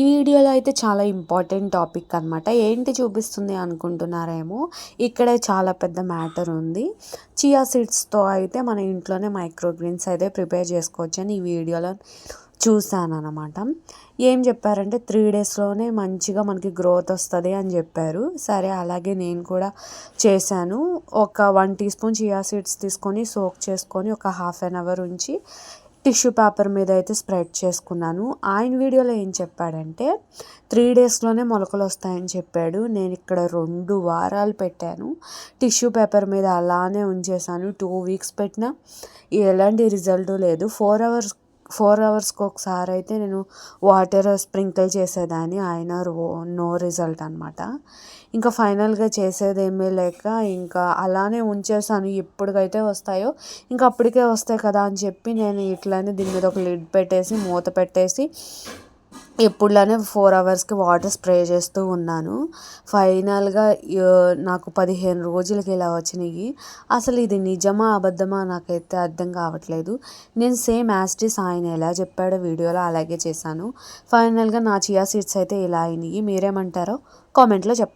ఈ వీడియోలో అయితే చాలా ఇంపార్టెంట్ టాపిక్ అనమాట ఏంటి చూపిస్తుంది అనుకుంటున్నారేమో? ఇక్కడ చాలా పెద్ద మ్యాటర్ ఉంది. చియా సీడ్స్తో అయితే మన ఇంట్లోనే మైక్రోగ్రీన్స్ అయితే ప్రిపేర్ చేసుకోవచ్చు అని ఈ వీడియోలో చూశానమాట అనమాట ఏం చెప్పారంటే త్రీ డేస్లోనే మంచిగా మనకి గ్రోత్ వస్తుంది అని చెప్పారు. సరే అలాగే నేను కూడా చేశాను. ఒక one teaspoon chia seeds తీసుకొని సోక్ చేసుకొని ఒక హాఫ్ అన్ అవర్ ఉంచి టిష్యూ పేపర్ మీద అయితే స్ప్రెడ్ చేసుకున్నాను. ఆయన వీడియోలో ఏం చెప్పాడంటే త్రీ డేస్లోనే మొలకలు వస్తాయని చెప్పాడు. నేను ఇక్కడ రెండు వారాలు పెట్టాను. టిష్యూ పేపర్ మీద అలానే ఉంచేసాను టూ వీక్స్ పెట్టినా ఎలాంటి రిజల్ట్ లేదు. ఫోర్ అవర్స్ ఫోర్ అవర్స్కి ఒకసారి అయితే నేను వాటర్ స్ప్రింకిల్ చేసేదాన్ని. ఆయన నో రిజల్ట్ అనమాట ఇంకా ఫైనల్గా చేసేది ఏమీ లేక ఇంకా అలానే ఉంచేసాను. ఎప్పటికైతే వస్తాయో ఇంకా అప్పటికే వస్తాయి కదా అని చెప్పి నేను ఇట్లానే దీని మీద ఒక లిడ్ పెట్టేసి మూత పెట్టేసి ఎప్పుడులానే ఫోర్ అవర్స్కి వాటర్ స్ప్రే చేస్తూ ఉన్నాను. ఫైనల్గా నాకు పదిహేను రోజులకి ఇలా వచ్చినాయి. అసలు ఇది నిజమా అబద్ధమా నాకైతే అర్థం కావట్లేదు. నేను సేమ్ యాస్టిస్ ఆయన ఎలా చెప్పాడో వీడియోలో అలాగే చేశాను. ఫైనల్గా నా చియా సీడ్స్ అయితే ఇలా అయినాయి. మీరేమంటారో కామెంట్లో చెప్పండి.